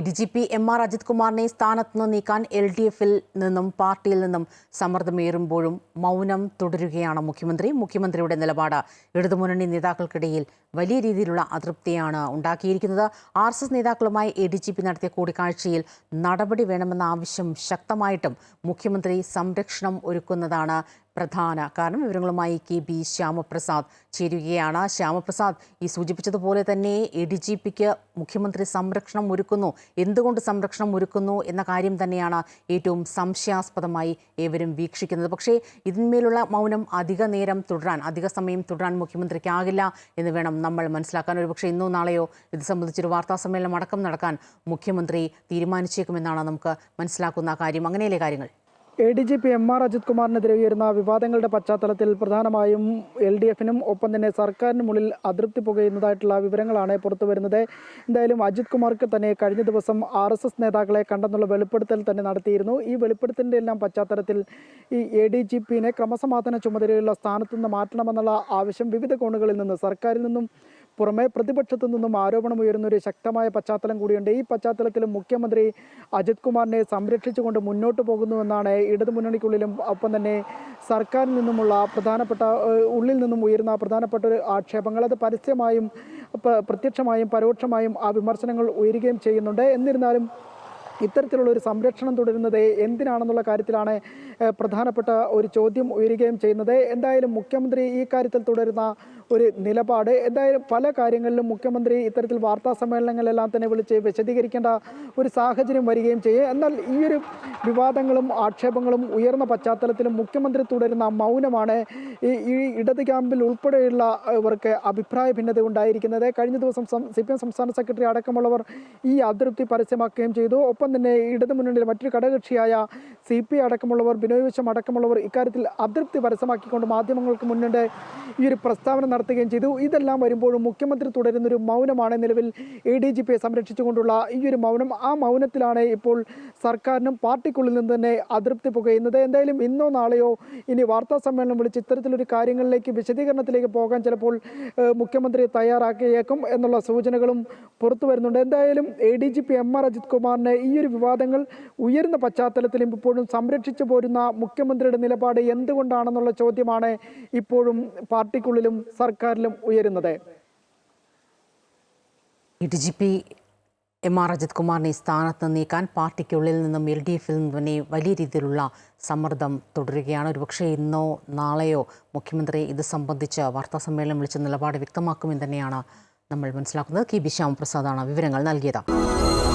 D G P M R Ajith കുമാറിനെ സ്ഥാനത്ത് നിന്ന് നീക്കാൻ എൽ ഡി എഫിൽ നിന്നും പാർട്ടിയിൽ നിന്നും സമ്മർദ്ദമേറുമ്പോഴും മൗനം തുടരുകയാണ് മുഖ്യമന്ത്രി. മുഖ്യമന്ത്രിയുടെ നിലപാട് ഇടതുമുന്നണി നേതാക്കൾക്കിടയിൽ വലിയ രീതിയിലുള്ള അതൃപ്തിയാണ് ഉണ്ടാക്കിയിരിക്കുന്നത്. ആർ എസ് എസ് നേതാക്കളുമായി എ ഡി ജി പി നടത്തിയ കൂടിക്കാഴ്ചയിൽ നടപടി വേണമെന്ന ആവശ്യം ശക്തമായിട്ടും മുഖ്യമന്ത്രി സംരക്ഷണം ഒരുക്കുന്നതാണ് പ്രധാന കാരണം വിവരങ്ങളുമായി കെ ബി ശ്യാമപ്രസാദ് ചേരുകയാണ്. ശ്യാമപ്രസാദ് ഈ സൂചിപ്പിച്ചതുപോലെ തന്നെ എ ഡി ജി പിക്ക് മുഖ്യമന്ത്രി സംരക്ഷണം ഒരുക്കുന്നു. എന്തുകൊണ്ട് സംരക്ഷണം ഒരുക്കുന്നു എന്ന കാര്യം തന്നെയാണ് ഏറ്റവും സംശയാസ്പദമായി ഏവരും വീക്ഷിക്കുന്നത്. പക്ഷേ ഇതിന്മേലുള്ള മൗനം അധിക നേരം തുടരാൻ അധിക സമയം തുടരാൻ മുഖ്യമന്ത്രിക്കാകില്ല എന്ന് വേണം നമ്മൾ മനസ്സിലാക്കാൻ. ഒരുപക്ഷെ ഇന്നോ നാളെയോ ഇത് സംബന്ധിച്ചൊരു വാർത്താ സമ്മേളനം അടക്കം നടക്കാൻ മുഖ്യമന്ത്രി തീരുമാനിച്ചേക്കുമെന്നാണ് നമുക്ക് മനസ്സിലാക്കുന്ന കാര്യം. അങ്ങനെയല്ലേ കാര്യങ്ങൾ? A D G P M R Ajith കുമാറിനെതിരെ ഉയരുന്ന വിവാദങ്ങളുടെ പശ്ചാത്തലത്തിൽ പ്രധാനമായും എൽ ഡി എഫിനും ഒപ്പം തന്നെ സർക്കാരിനുമുള്ളിൽ അതൃപ്തി പുകയുന്നതായിട്ടുള്ള വിവരങ്ങളാണ് പുറത്തുവരുന്നത് എന്തായാലും അജിത് കുമാർക്ക് തന്നെ കഴിഞ്ഞ ദിവസം ആർ എസ് എസ് നേതാക്കളെ കണ്ടെന്നുള്ള വെളിപ്പെടുത്തൽ തന്നെ നടത്തിയിരുന്നു. ഈ വെളിപ്പെടുത്തലിന്റെ എല്ലാം പശ്ചാത്തലത്തിൽ ഈ എ ഡി ജി പിനെ ക്രമസമാധാന ചുമതലയുള്ള സ്ഥാനത്തു നിന്ന് മാറ്റണമെന്നുള്ള ആവശ്യം വിവിധ കോണുകളിൽ നിന്ന് സർക്കാരിൽ നിന്നും പുറമെ പ്രതിപക്ഷത്തു നിന്നും ആരോപണമുയരുന്ന ഒരു ശക്തമായ പശ്ചാത്തലം കൂടിയുണ്ട്. ഈ പശ്ചാത്തലത്തിൽ മുഖ്യമന്ത്രി അജിത് കുമാറിനെ സംരക്ഷിച്ചുകൊണ്ട് മുന്നോട്ട് പോകുന്നുവെന്നാണ് ഇടതുമുന്നണിക്കുള്ളിലും ഒപ്പം തന്നെ സർക്കാരിൽ നിന്നുമുള്ള പ്രധാനപ്പെട്ട ഉള്ളിൽ നിന്നും ഉയരുന്ന പ്രധാനപ്പെട്ട ഒരു ആക്ഷേപങ്ങൾ. അത് പരസ്യമായും പ്രത്യക്ഷമായും പരോക്ഷമായും ആ വിമർശനങ്ങൾ ഉയരുകയും ചെയ്യുന്നുണ്ട്. എന്നിരുന്നാലും ഇത്തരത്തിലുള്ള ഒരു സംരക്ഷണം തുടരുന്നത് എന്തിനാണെന്നുള്ള കാര്യത്തിലാണ് പ്രധാനപ്പെട്ട ഒരു ചോദ്യം ഉയരുകയും ചെയ്യുന്നത്. എന്തായാലും മുഖ്യമന്ത്രി ഈ കാര്യത്തിൽ തുടരുന്ന ഒരു നിലപാട് എന്തായാലും പല കാര്യങ്ങളിലും മുഖ്യമന്ത്രി ഇത്തരത്തിൽ വാർത്താ സമ്മേളനങ്ങളെല്ലാം തന്നെ വിളിച്ച് വിശദീകരിക്കേണ്ട ഒരു സാഹചര്യം വരികയും ചെയ്യും. എന്നാൽ ഈ ഒരു വിവാദങ്ങളും ആക്ഷേപങ്ങളും ഉയർന്ന പശ്ചാത്തലത്തിലും മുഖ്യമന്ത്രി തുടരുന്ന മൗനമാണ് ഈ ഇടത് ക്യാമ്പിൽ ഉൾപ്പെടെയുള്ള ഇവർക്ക് അഭിപ്രായ ഭിന്നത ഉണ്ടായിരിക്കുന്നത്. കഴിഞ്ഞ ദിവസം സി പി എം സംസ്ഥാന സെക്രട്ടറി അടക്കമുള്ളവർ ഈ അതൃപ്തി പരസ്യമാക്കുകയും ചെയ്തു. ഒപ്പം തന്നെ ഇടതു മുന്നണിയിലെ മറ്റൊരു ഘടകകക്ഷിയായ സി പി അടക്കമുള്ളവർ ബിനോയ് വിശ്വം അടക്കമുള്ളവർ ഇക്കാര്യത്തിൽ അതൃപ്തി പരസ്യമാക്കിക്കൊണ്ട് മാധ്യമങ്ങൾക്ക് മുന്നിട്ട് ഈ ഒരു പ്രസ്താവന നടത്തുകയും ചെയ്തു. ഇതെല്ലാം വരുമ്പോഴും മുഖ്യമന്ത്രി തുടരുന്നൊരു മൗനമാണ് നിലവിൽ എ ഡി ജി പിയെ സംരക്ഷിച്ചുകൊണ്ടുള്ള ഈ ഒരു മൗനം. ആ മൗനത്തിലാണ് ഇപ്പോൾ സർക്കാരിനും പാർട്ടിക്കുള്ളിൽ നിന്ന് തന്നെ അതൃപ്തി പുകയുന്നത്. എന്തായാലും ഇന്നോ നാളെയോ ഇനി വാർത്താ സമ്മേളനം വിളിച്ച് ഇത്തരത്തിലൊരു കാര്യങ്ങളിലേക്ക് വിശദീകരണത്തിലേക്ക് പോകാൻ ചിലപ്പോൾ മുഖ്യമന്ത്രി തയ്യാറാക്കിയേക്കും എന്നുള്ള സൂചനകളും പുറത്തു വരുന്നുണ്ട്. എന്തായാലും A D G P M R Ajith കുമാറിനെ ഈ ഒരു വിവാദങ്ങൾ ഉയർന്ന പശ്ചാത്തലത്തിലും ഇപ്പോഴും സംരക്ഷിച്ചു പോരുന്ന മുഖ്യമന്ത്രിയുടെ നിലപാട് എന്തുകൊണ്ടാണെന്നുള്ള ചോദ്യമാണ് ഇപ്പോഴും പാർട്ടിക്കുള്ളിലും സർക്കാരിലും ഉയരുന്നത്. D G P M R Ajith കുമാറിനെ സ്ഥാനത്ത് നീക്കാൻ പാർട്ടിക്കുള്ളിൽ നിന്നും എൽ ഡി എഫിൽ നിന്നും തന്നെ വലിയ രീതിയിലുള്ള സമ്മർദ്ദം തുടരുകയാണ്. ഒരുപക്ഷെ ഇന്നോ നാളെയോ മുഖ്യമന്ത്രി ഇത് സംബന്ധിച്ച് വാർത്താ സമ്മേളനം വിളിച്ച് നിലപാട് വ്യക്തമാക്കുമെന്ന് തന്നെയാണ് നമ്മൾ മനസ്സിലാക്കുന്നത്. കെ ബി ശ്യാമപ്രസാദാണ് വിവരങ്ങൾ നൽകിയത്.